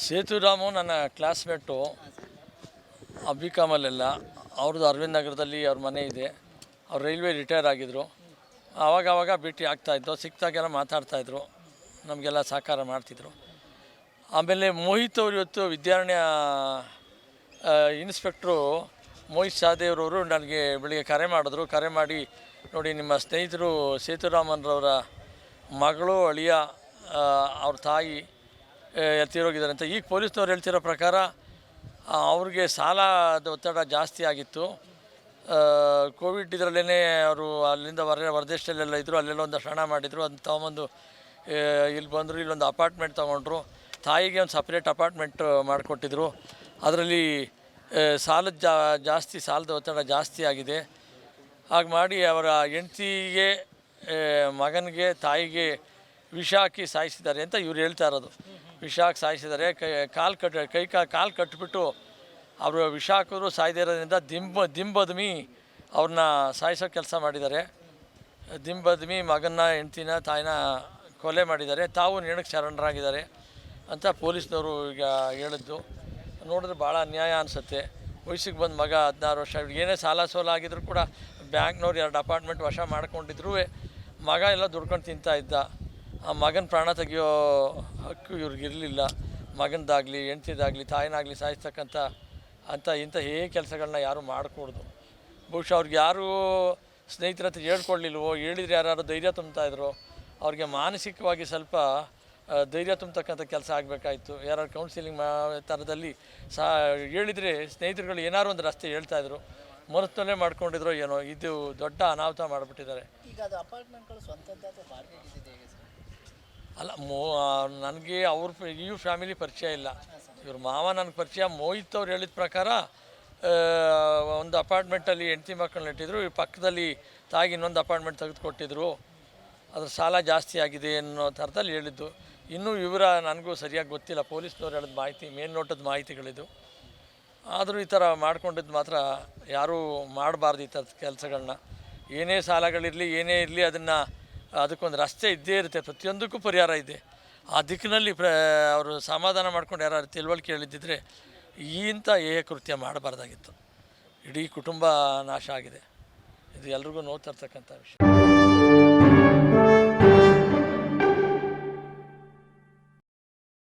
ಸೇತುರಾಮು ನನ್ನ classmate B ಕಾಮಲ್ಲೆಲ್ಲ ಅವ್ರದ್ದು ಅರವಿಂದ್ ನಗರದಲ್ಲಿ ಅವ್ರ ಮನೆ ಇದೆ. ಅವ್ರು ರೈಲ್ವೆ ರಿಟೈರ್ ಆಗಿದ್ದರು ಆವಾಗ ಆವಾಗ ಭೇಟಿ ಆಗ್ತಾಯಿದ್ದು ಸಿಕ್ತಾಗೆಲ್ಲ ಮಾತಾಡ್ತಾಯಿದ್ರು ನಮಗೆಲ್ಲ ಸಹಕಾರ ಮಾಡ್ತಿದ್ರು. ಆಮೇಲೆ ಮೋಹಿತ್ ಅವರು ಇವತ್ತು ವಿದ್ಯಾರಣ್ಯ ಆ, ಇನ್ಸ್ಪೆಕ್ಟ್ರು ಮೋಹಿತ್ ಸಾದೇವ್ರವರು ನನಗೆ ಬೆಳಿಗ್ಗೆ ಕರೆ ಮಾಡಿದ್ರು. ಕರೆ ಮಾಡಿ ನೋಡಿ ನಿಮ್ಮ ಸ್ನೇಹಿತರು ಸೇತುರಾಮನ್ರವರ ಮಗಳು ಅಳಿಯ ಆ, ಅವ್ರ ತಾಯಿ ಆ, ತೀರೋಗಿದ್ದಾರೆ ಅಂತ. ಈಗ ಪೊಲೀಸ್ನವ್ರು ಹೇಳ್ತಿರೋ ಪ್ರಕಾರ ಅವ್ರಿಗೆ ಸಾಲದ ಒತ್ತಡ ಜಾಸ್ತಿ ಆಗಿತ್ತು. ಕೋವಿಡ್ ಇದರಲ್ಲೇ ಅವರು ಅಲ್ಲಿಂದ ಹೊರ ಹೊರದೇಶದಲ್ಲೆಲ್ಲ ಇದ್ದರು ಅಲ್ಲೆಲ್ಲ ಒಂದು ಹಣ ಮಾಡಿದರು. ಅದನ್ನ ತೊಗೊಂಬಂದು ಇಲ್ಲಿ ಬಂದರು ಇಲ್ಲೊಂದು ಅಪಾರ್ಟ್ಮೆಂಟ್ ತೊಗೊಂಡ್ರು. ತಾಯಿಗೆ ಒಂದು ಸಪ್ರೇಟ್ ಅಪಾರ್ಟ್ಮೆಂಟ್ ಮಾಡಿಕೊಟ್ಟಿದ್ರು. ಅದರಲ್ಲಿ ಸಾಲದ ಜಾಸ್ತಿ, ಸಾಲದ ಒತ್ತಡ ಜಾಸ್ತಿ ಆಗಿದೆ. ಹಾಗೆ ಮಾಡಿ ಅವರ ಹೆಂಡ್ತಿಗೆ ಮಗನಿಗೆ, ತಾಯಿಗೆ ವಿಷ ಹಾಕಿ ಸಾಯಿಸಿದ್ದಾರೆ ಅಂತ ಇವ್ರು ಹೇಳ್ತಾ ಇರೋದು. ವಿಷ ಹಾಕಿ ಕೈ, ಕಾಲು ಕಟ್, ಕೈ, ಕಾಲು ಕಟ್ಟಿಬಿಟ್ಟು ಅವರು ವಿಷ ಸಾಯ್ದಿರೋದ್ರಿಂದ ದಿಂಬ, ದಿಂಬದ್ಮಿ ಅವ್ರನ್ನ ಸಾಯಿಸೋ ಕೆಲಸ ಮಾಡಿದ್ದಾರೆ. ದಿಂಬದ್ಮಿ ಮಗನ ಹೆಂಡ್ತಿನ, ತಾಯಿನ ಕೊಲೆ ಮಾಡಿದ್ದಾರೆ. ತಾವು ನೇಣಕ್ಕೆ ಶರಣರಾಗಿದ್ದಾರೆ ಅಂತ ಪೊಲೀಸ್ನವರು ಈಗ ಹೇಳಿದ್ದು. ನೋಡಿದ್ರೆ ಭಾಳ ಅನ್ಯಾಯ ಅನಿಸುತ್ತೆ. ವಯಸ್ಸಿಗೆ ಬಂದು ಮಗ ಹದಿನಾರು ವರ್ಷ ಏನೇ ಸಾಲ ಸೋಲ ಆಗಿದ್ರು ಕೂಡ ಬ್ಯಾಂಕ್ನವ್ರು ಎರಡು ಅಪಾರ್ಟ್ಮೆಂಟ್ ವಶ ಮಾಡ್ಕೊಂಡಿದ್ರು ಮಗ ಎಲ್ಲ ದುಡ್ಕೊಂಡು ತಿಂತಾ ಇದ್ದ. ಆ ಮಗನ ಪ್ರಾಣ ತೆಗಿಯೋ ಹಕ್ಕು ಇವ್ರಿಗೆ ಇರಲಿಲ್ಲ. ಮಗನದಾಗಲಿ ಹೆಂಡ್ತಿದಾಗಲಿ, ತಾಯಿನಾಗಲಿ ಸಾಯಿಸ್ತಕ್ಕಂಥ ಅಂತ, ಇಂಥ ಹೇ ಕೆಲಸಗಳನ್ನ ಯಾರು ಮಾಡಕೂಡ್ದು. ಬಹುಶಃ ಅವ್ರಿಗೆ ಯಾರೂ ಸ್ನೇಹಿತರ ಹತ್ರ ಹೇಳ್ಕೊಳ್ಳಿಲ್ವೋ ಹೇಳಿದ್ರೆ ಯಾರು ಧೈರ್ಯ ತುಂಬ್ತಾ ಇದ್ರು, ಅವ್ರಿಗೆ ಮಾನಸಿಕವಾಗಿ ಸ್ವಲ್ಪ ಧೈರ್ಯ ತುಂಬತಕ್ಕಂಥ ಕೆಲಸ ಆಗಬೇಕಾಯ್ತು. ಯಾರು ಕೌನ್ಸಿಲಿಂಗ್ ಮಾ ಥರದಲ್ಲಿ ಸಹ ಹೇಳಿದರೆ ಸ್ನೇಹಿತರುಗಳು ಏನಾದ್ರು ಒಂದು ರಸ್ತೆ ಹೇಳ್ತಾಯಿದ್ರು ಮನಸ್ಸಿನಲ್ಲೇ ಮಾಡ್ಕೊಂಡಿದ್ರು ಏನೋ, ಇದು ದೊಡ್ಡ ಅನಾಹುತ ಮಾಡಿಬಿಟ್ಟಿದ್ದಾರೆ. ಈಗ ಅದು ಅಪಾರ್ಟ್ಮೆಂಟ್ಗಳು ಅಲ್ಲ, ಮೋ ನನಗೆ ಅವ್ರ ಇವ್ರ ಫ್ಯಾಮಿಲಿ ಪರಿಚಯ ಇಲ್ಲ. ಇವ್ರ ಮಾವ ನನಗೆ ಪರಿಚಯ ಮೋಹಿತ್ ಅವ್ರು ಹೇಳಿದ ಪ್ರಕಾರ ಒಂದು ಅಪಾರ್ಟ್ಮೆಂಟಲ್ಲಿ ಹೆಂಡತಿ ಮಕ್ಕಳನ್ನ ಇಟ್ಟಿದ್ರು ಈ ಪಕ್ಕದಲ್ಲಿ ತಾಗಿ ಇನ್ನೊಂದು ಅಪಾರ್ಟ್ಮೆಂಟ್ ತೆಗೆದುಕೊಟ್ಟಿದ್ರು. ಅದ್ರ ಸಾಲ ಜಾಸ್ತಿ ಆಗಿದೆ ಅನ್ನೋ ಥರದಲ್ಲಿ ಹೇಳಿದ್ದು. ಇನ್ನೂ ವಿವರ ನನಗೂ ಸರಿಯಾಗಿ ಗೊತ್ತಿಲ್ಲ. ಪೊಲೀಸ್ನವ್ರು ಹೇಳಿದ ಮಾಹಿತಿ, ಮೇಲ್ನೋಟದ ಮಾಹಿತಿಗಳಿದು. ಆದರೂ ಈ ಥರ ಮಾಡ್ಕೊಂಡಿದ್ದು ಮಾತ್ರ ಯಾರೂ ಮಾಡಬಾರ್ದು ಈ ಥರದ ಕೆಲಸಗಳನ್ನ ಏನೇ ಸಾಲಗಳಿರಲಿ, ಏನೇ ಇರಲಿ, ಅದನ್ನು ಅದಕ್ಕೊಂದು ರಸ್ತೆ ಇದ್ದೇ ಇರುತ್ತೆ, ಪ್ರತಿಯೊಂದಕ್ಕೂ ಪರಿಹಾರ ಇದೆ. ಆ ದಿಕ್ಕಿನಲ್ಲಿ ಪ್ರ ಅವರು ಸಮಾಧಾನ ಮಾಡ್ಕೊಂಡು ಯಾರು ತಿಳುವಳಿಕೆ ಹೇಳಿದ್ದಿದ್ರೆ ಇಂಥ ಏ ಕೃತ್ಯ ಮಾಡಬಾರ್ದಾಗಿತ್ತು. ಇಡೀ ಕುಟುಂಬ ನಾಶ ಆಗಿದೆ. ಇದು ಎಲ್ರಿಗೂ ನೋವು ತರ್ತಕ್ಕಂಥ ವಿಷಯ.